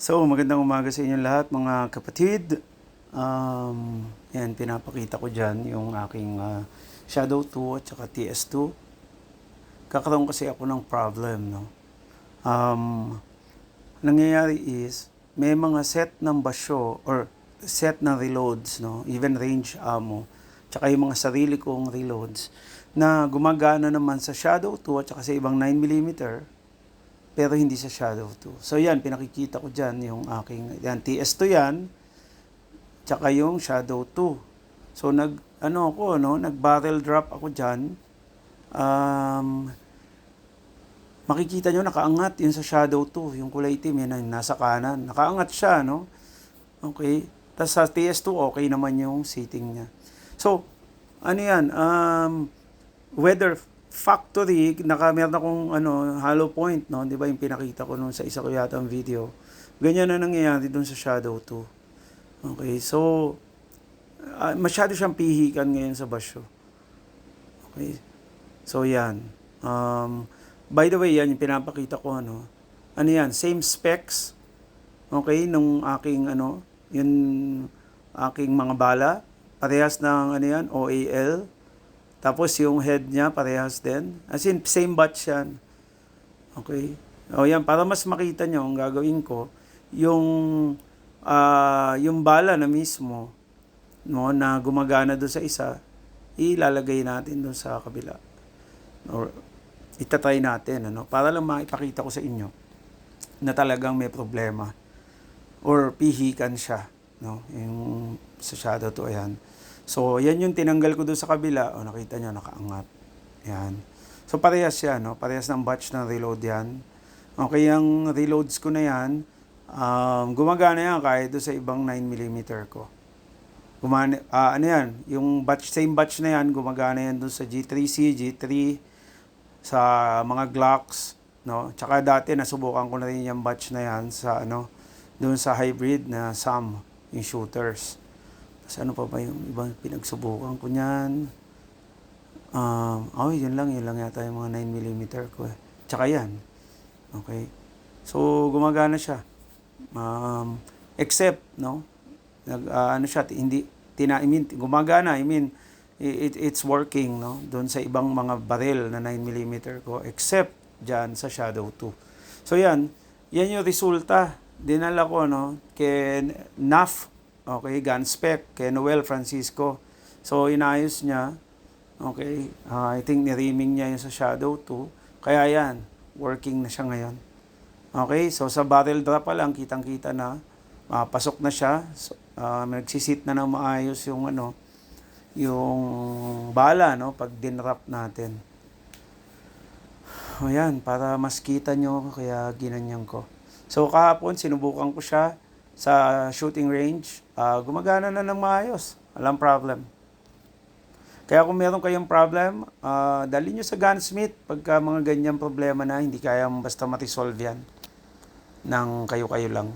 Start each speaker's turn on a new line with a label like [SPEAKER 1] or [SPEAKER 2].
[SPEAKER 1] So, magandang umaga sa inyo lahat mga kapatid. Um, yan, pinapakita ko dyan yung aking ah, Shadow 2 at saka TS2. Kakaroon kasi ako ng problem, no? Um, nangyayari is, may mga set ng basyo or set ng reloads, no? Even range ammo, tsaka yung mga sarili kong reloads na gumagana naman sa Shadow 2 at saka sa ibang 9mm pero hindi sa Shadow 2. So yan, pinakikita ko dyan yung aking, yan, TS2 yan, tsaka yung Shadow 2. So nag, ano ako, no, nag barrel drop ako dyan. Um, makikita nyo, nakaangat yun sa Shadow 2, yung kulay itim, yan, yung nasa kanan. Nakaangat siya, no? Okay. Tapos sa TS2, okay naman yung seating niya. So, ano yan, um, weather factory, naka meron akong ano, hollow point, no? 'Di ba yung pinakita ko noon sa isa ko yata ang video. Ganyan na nangyayari doon sa Shadow 2. Okay, so ah, masyado siyang pihikan ngayon sa basyo. Okay. So yan. Um, by the way, yan yung pinapakita ko ano. Ano yan? Same specs. Okay, nung aking ano, yung aking mga bala. Parehas ng ano yan, OAL. Tapos yung head niya parehas din. As in, same batch yan. Okay? O yan, para mas makita nyo, ang gagawin ko, yung, ah yung bala na mismo, no, na gumagana doon sa isa, ilalagay natin doon sa kabila. Or itatry natin, ano, para lang maipakita ko sa inyo na talagang may problema. Or pihikan siya, no, yung sa shadow to, ayan. So, yan yung tinanggal ko doon sa kabila. O, nakita nyo, nakaangat. Yan. So, parehas yan, no? Parehas ng batch ng reload yan. Okay, yung reloads ko na yan, um, gumagana yan kahit doon sa ibang 9mm ko. Gumana, ah, ano yan, yung batch, same batch na yan, gumagana yan doon sa G3C, G3, sa mga Glocks, no? Tsaka dati, nasubukan ko na rin yung batch na yan sa, ano, doon sa hybrid na SAM, yung shooters. Tapos ano pa ba yung ibang pinagsubukan ko niyan? Um, oh, yun lang, yun lang yata yung mga 9mm ko eh. Tsaka yan. Okay. So, gumagana siya. Um, except, no? Nag, ah, ano siya, hindi, tina, I mean, gumagana, I mean, it, it's working, no? Doon sa ibang mga barrel na 9mm ko, except dyan sa Shadow 2. So, yan. Yan yung resulta. Dinala ko, no? Kay NAF Okay, gun spec kay Noel Francisco. So, inayos niya. Okay, ah, I think niriming niya yung sa Shadow 2. Kaya yan, working na siya ngayon. Okay, so sa barrel drop pa lang, kitang-kita na. pasok na siya. So, ah, nagsisit na ng maayos yung ano, yung bala, no, pag dinrap natin. O para mas kita nyo, kaya ginanyan ko. So kahapon, sinubukan ko siya sa shooting range. Ah, gumagana na ng maayos. Walang problem. Kaya kung meron kayong problem, ah, dali nyo sa gunsmith pagka mga ganyang problema na hindi kaya basta ma-resolve yan ng kayo-kayo lang.